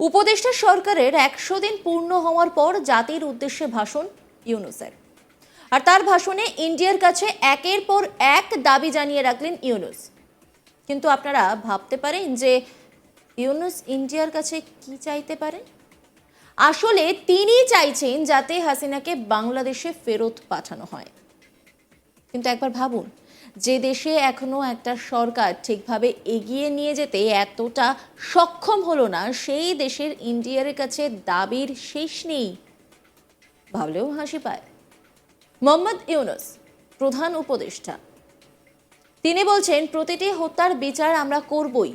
উপদেষ্টা সরকারের একশো দিন পূর্ণ হওয়ার পর জাতির উদ্দেশ্যে ভাষণ ইউনুসের। আর তার ভাষণে ইন্ডিয়ার কাছে একের পর এক দাবি জানিয়ে রাখলেন ইউনুস। কিন্তু আপনারা ভাবতে পারেন যে ইউনুস ইন্ডিয়ার কাছে কি চাইতে পারেন? আসলে তিনি চাইছেন যাতে হাসিনাকে বাংলাদেশে ফেরত পাঠানো হয়। কিন্তু একবার ভাবুন যে দেশে এখনও একটা সরকার ঠিকভাবে এগিয়ে নিয়ে যেতে এতটা সক্ষম হলো না, সেই দেশের ইন্ডিয়ার কাছে দাবির শেষ নেই। ভাবলেও হাসি পায়। মোহাম্মদ ইউনুস, প্রধান উপদেষ্টা। তিনি বলছেন, প্রতিটি হত্যার বিচার আমরা করবই।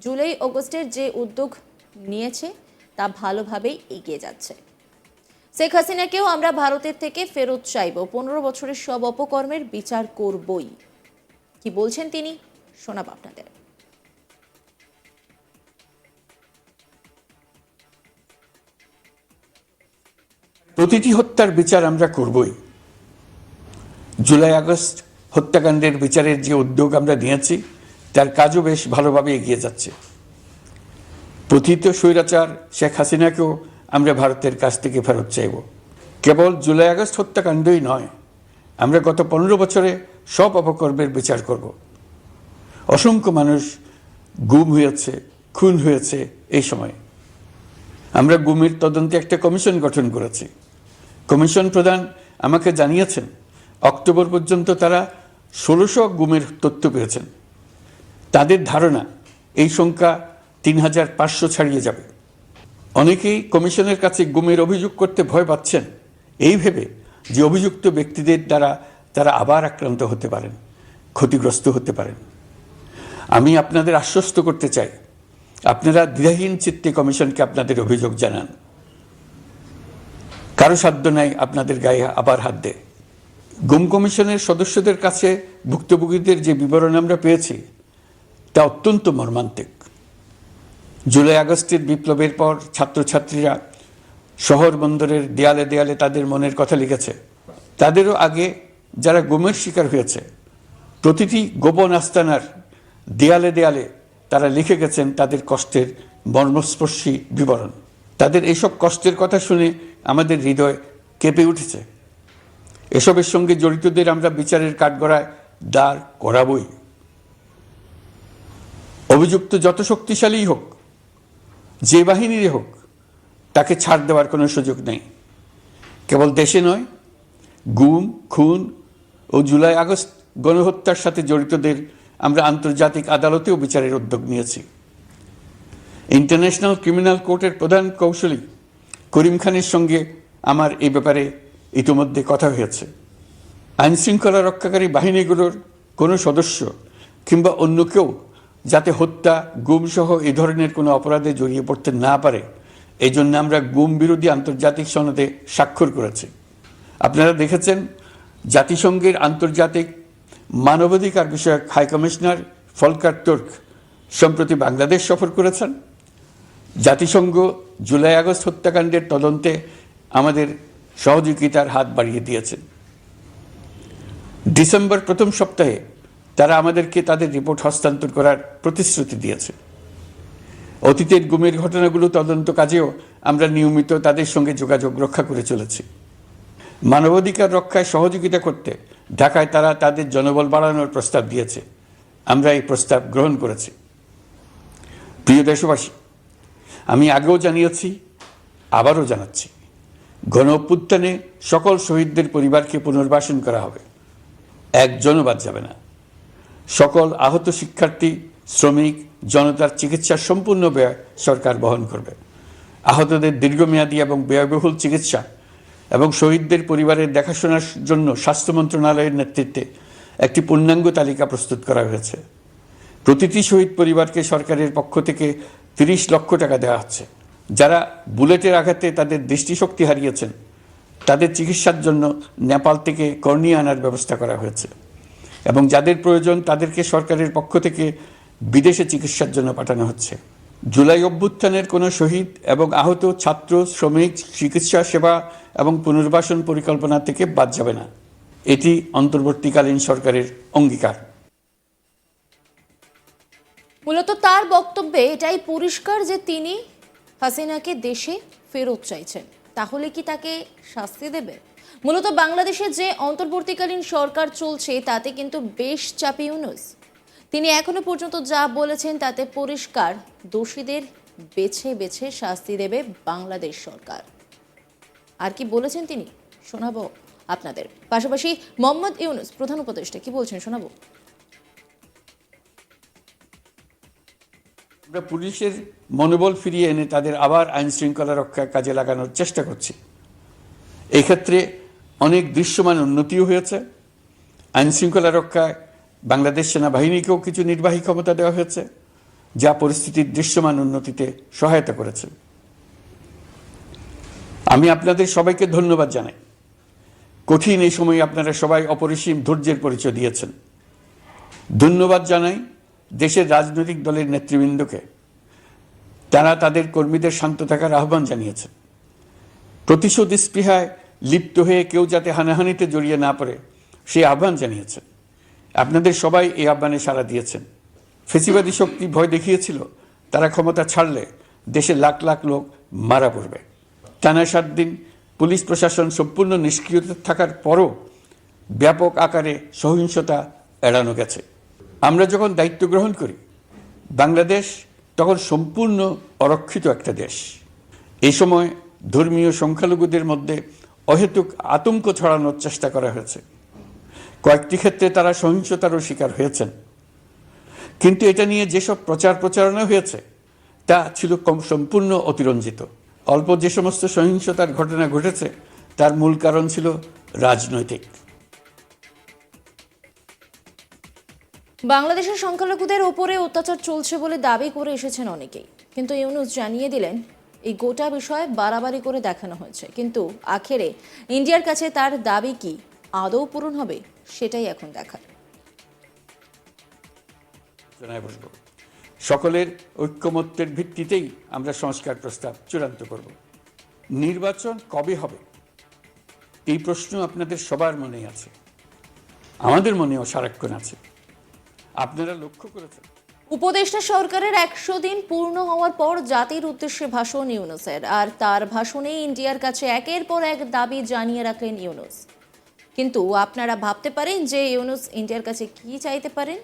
জুলাই অগস্টের যে উদ্যোগ নিয়েছে, তা ভালোভাবেই এগিয়ে যাচ্ছে। শেখ হাসিনাকেও আমরা ভারতের থেকে ফেরত চাইব। পনেরো বছরের সব অপকর্মের বিচার করবই। কি বলছেন তিনি? শোনাব আপনাদের। প্রতিটি হত্যার বিচার আমরা করবই। জুলাই আগস্ট হত্যাকাণ্ডের বিচারের যে উদ্যোগ আমরা নিয়েছি, তার কাজও বেশ ভালোভাবে এগিয়ে যাচ্ছে। প্রথিত স্বৈরাচার শেখ হাসিনাকেও আমরা ভারতের কাছ থেকে ফেরত চাইব। কেবল জুলাই আগস্ট হত্যাকাণ্ডই নয়, আমরা গত পনেরো বছরে সব অপকর্মের বিচার করব। অসংখ্য মানুষ গুম হয়েছে, খুন হয়েছে এই সময়। আমরা গুমের তদন্তে একটা কমিশন গঠন করেছি। কমিশন প্রধান আমাকে জানিয়েছেন, অক্টোবর পর্যন্ত তারা ষোলোশো গুমের তথ্য পেয়েছেন। তাদের ধারণা, এই সংখ্যা তিন হাজার পাঁচশো ছাড়িয়ে যাবে। অনেকেই কমিশনের কাছে গুমের অভিযোগ করতে ভয় পাচ্ছেন। এই ভেবে যে অভিযুক্ত ব্যক্তিদের দ্বারা তারা আবার আক্রান্ত হতে পারেন, ক্ষতিগ্রস্ত হতে পারেন। আমি আপনাদের আশ্বস্ত করতে চাই, আপনারা দ্বিধাহীন চিত্তে কমিশনকে আপনাদের অভিযোগ জানান। কারও সাধ্য নাই আপনাদের গায়ে আবার হাত দেয়। গুম কমিশনের সদস্যদের কাছে ভুক্তভোগীদের যে বিবরণ আমরা পেয়েছি, তা অত্যন্ত মর্মান্তিক। জুলাই আগস্টের বিপ্লবের পর ছাত্রছাত্রীরা শহর বন্দরের দেয়ালে দেয়ালে তাদের মনের কথা লিখেছে। তাদেরও আগে যারা গুমের শিকার হয়েছে, প্রতিটি গোপন আস্তানার দেয়ালে দেয়ালে তারা লিখে গেছেন তাদের কষ্টের মর্মস্পর্শী বিবরণ। তাদের এইসব কষ্টের কথা শুনে আমাদের হৃদয় কেঁপে উঠেছে। এসবের সঙ্গে জড়িতদের আমরা বিচারের কাঠগড়ায় দাঁড় করাবই। অভিযুক্ত যত শক্তিশালী হোক যে বাহিনীরই হোক, তাকে ছাড় দেওয়ার কোনো সুযোগ নেই। কেবল দেশে নয়, গুম, খুন ও জুলাই আগস্ট গণহত্যার সাথে জড়িতদের আমরা আন্তর্জাতিক আদালতেও বিচারের উদ্যোগ নিয়েছি। ইন্টারন্যাশনাল ক্রিমিনাল কোর্টের প্রধান কৌশলী করিম খানের সঙ্গে আমার এই ব্যাপারে ইতিমধ্যে কথা হয়েছে। আইনশৃঙ্খলা রক্ষাকারী বাহিনীগুলোর কোনো সদস্য কিংবা অন্য কেউ যাতে হত্যা, গুমসহ এ ধরনের কোনো অপরাধে জড়িয়ে পড়তে না পারে এই জন্য আমরা গুম বিরোধী আন্তর্জাতিক সনদে স্বাক্ষর করেছি। আপনারা দেখেছেন, জাতিসংঘের আন্তর্জাতিক মানবাধিকার বিষয়ক হাই কমিশনার ফলকার তুর্ক সম্প্রতি বাংলাদেশ সফর করেছেন। জাতিসংঘ জুলাই আগস্ট হত্যাকাণ্ডের তদন্তে আমাদের সহযোগিতার হাত বাড়িয়ে দিয়েছেন ডিসেম্বর প্রথম সপ্তাহে তারা আমাদেরকে তাদের রিপোর্ট হস্তান্তর করার প্রতিশ্রুতি দিয়েছে। অতীতের গুমের ঘটনাগুলো তদন্ত কাজেও আমরা নিয়মিত তাদের সঙ্গে যোগাযোগ রক্ষা করে চলেছি। মানবাধিকার রক্ষায় সহযোগিতা করতে ঢাকায় তারা তাদের জনবল বাড়ানোর প্রস্তাব দিয়েছে। আমরা এই প্রস্তাব গ্রহণ করেছি। প্রিয় দেশবাসী, আমি আগেও জানিয়েছি, আবারও জানাচ্ছি, গণ সকল শহীদদের পরিবারকে পুনর্বাসন করা হবে। একজনও বাদ যাবে না। সকল আহত শিক্ষার্থী, শ্রমিক, জনতার চিকিৎসার সম্পূর্ণ ব্যয় সরকার বহন করবে। আহতদের দীর্ঘমেয়াদী এবং ব্যয়বহুল চিকিৎসা এবং শহীদদের পরিবারের দেখাশোনার জন্য স্বাস্থ্য মন্ত্রণালয়ের নেতৃত্বে একটি পূর্ণাঙ্গ তালিকা প্রস্তুত করা হয়েছে। প্রতিটি শহীদ পরিবারকে সরকারের পক্ষ থেকে তিরিশ লক্ষ টাকা দেওয়া হচ্ছে। যারা বুলেটের আঘাতে তাদের দৃষ্টিশক্তি হারিয়েছেন, তাদের চিকিৎসার জন্য নেপাল থেকে কর্নিয়া আনার ব্যবস্থা করা হয়েছে। এবং যাদের প্রয়োজন তাদেরকে সরকারের পক্ষ থেকে বিদেশে চিকিৎসার জন্য পাঠানো হচ্ছে। জুলাই অভ্যুত্থানের কোনো শহীদ এবং আহত ছাত্র, শ্রমিক, চিকিৎসা সেবা এবং পুনর্বাসন পরিকল্পনা থেকে বাদ যাবে না। এটি অন্তর্বর্তীকালীন সরকারের অঙ্গীকার। মূলত তার বক্তব্যে এটাই পরিষ্কার যে তিনি হাসিনাকে দেশে ফেরত চাইছেন। তাহলে কি তাকে শাস্তি দেবে? মূলত বাংলাদেশে যে অন্তর্বর্তীকালীন সরকার চলছে, তাতে কিন্তু বেশ চাপে ইউনুস। তিনি এখনও পর্যন্ত যা বলেছেন, তাতে পরিষ্কার, দোষীদের বেছে বেছে শাস্তি দেবে বাংলাদেশ সরকার। আর কি বলেছেন তিনি? শোনাবো আপনাদের। পাশাপাশি মোহাম্মদ ইউনুস, প্রধান উপদেষ্টা, কি বলছেন? শোনাবো। আমরা পুলিশের মনোবল ফিরিয়ে এনে তাদের আবার আইন শৃঙ্খলা রক্ষায় কাজে লাগানোর চেষ্টা করছি। এই ক্ষেত্রে অনেক দৃশ্যমান উন্নতিও হয়েছে। আইন শৃঙ্খলা রক্ষায় বাংলাদেশ সেনাবাহিনীকেও কিছু নির্বাহী ক্ষমতা দেওয়া হয়েছে, যা পরিস্থিতির দৃশ্যমান উন্নতিতে সহায়তা করেছে। আমি আপনাদের সবাইকে ধন্যবাদ জানাই। কঠিন এই সময়ে আপনারা সবাই অপরিসীম ধৈর্যের পরিচয় দিয়েছেন। ধন্যবাদ জানাই দেশের রাজনৈতিক দলের নেতৃবৃন্দকে। তারা তাদের কর্মীদের শান্ত থাকার আহ্বান জানিয়েছে। প্রতিশোধ স্পৃহায় লিপ্ত হয়ে কেউ যাতে হানাহানিতে জড়িয়ে না পড়ে সেই আহ্বান জানিয়েছেন আপনাদের সবাই এই আহ্বানে সাড়া দিয়েছেন। ফেসিবাদী শক্তি ভয় দেখিয়েছিল, তারা ক্ষমতা ছাড়লে দেশে লাখ লাখ লোক মারা পড়বে। টানা সাত দিন পুলিশ প্রশাসন সম্পূর্ণ নিষ্ক্রিয়তা থাকার পরও ব্যাপক আকারে সহিংসতা এড়ানো গেছে। আমরা যখন দায়িত্ব গ্রহণ করি, বাংলাদেশ তখন সম্পূর্ণ অরক্ষিত একটা দেশ। এই সময় ধর্মীয় সংখ্যালঘুদের মধ্যে অহেতুক আতঙ্ক ছড়ানোর চেষ্টা করা হয়েছে। কয়েকটি ক্ষেত্রে তারা সহিংসতারও শিকার হয়েছেন। কিন্তু এটা নিয়ে যেসব প্রচার প্রচারণা হয়েছে, তা ছিল কম সম্পূর্ণ অতিরঞ্জিত। অল্প যে সমস্ত সহিংসতার ঘটনা ঘটেছে, তার মূল কারণ ছিল রাজনৈতিক। বাংলাদেশের সংখ্যালঘুদের ওপরে অত্যাচার চলছে বলে দাবি করে এসেছেন অনেকেই। কিন্তু ইউনুস জানিয়ে দিলেন এই গোটা বিষয়ে বাড়াবাড়ি করে দেখানো হয়েছে। কিন্তু আখেরে ইন্ডিয়ার কাছে তার দাবি কি? আদৌ পূরণ হবে? সেটাই এখন দেখার। সকলের ঐক্যমত্যের ভিত্তিতেই আমরা সংস্কার প্রস্তাব চূড়ান্ত করব। নির্বাচন কবে হবে? এই প্রশ্ন আপনাদের সবার মনে আছে। আমাদের মনেও সারাক্ষণ আছে। আপনারা লক্ষ্য করেছেন। উপদেষ্টা সরকারের একশো দিন পূর্ণ হওয়ার পর জাতির উদ্দেশ্যে ভাষণ ইউনুসের। আর তার ভাষণে ইন্ডিয়ার কাছে একের পর এক দাবি জানিয়ে রাখলেন ইউনুস। কিন্তু আপনারা ভাবতে পারেন যে ইউনুস ইন্ডিয়ার কাছে কি চাইতে পারেন?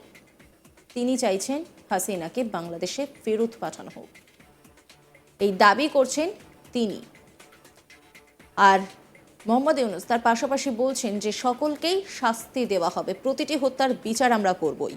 তিনি চাইছেন হাসিনাকে বাংলাদেশে ফেরত পাঠানো হোক। এই দাবি করছেন তিনি। আর মোহাম্মদ ইউনুস তার পাশাপাশি বলছেন যে সকলকেই শাস্তি দেওয়া হবে। প্রতিটি হত্যার বিচার আমরা করবই।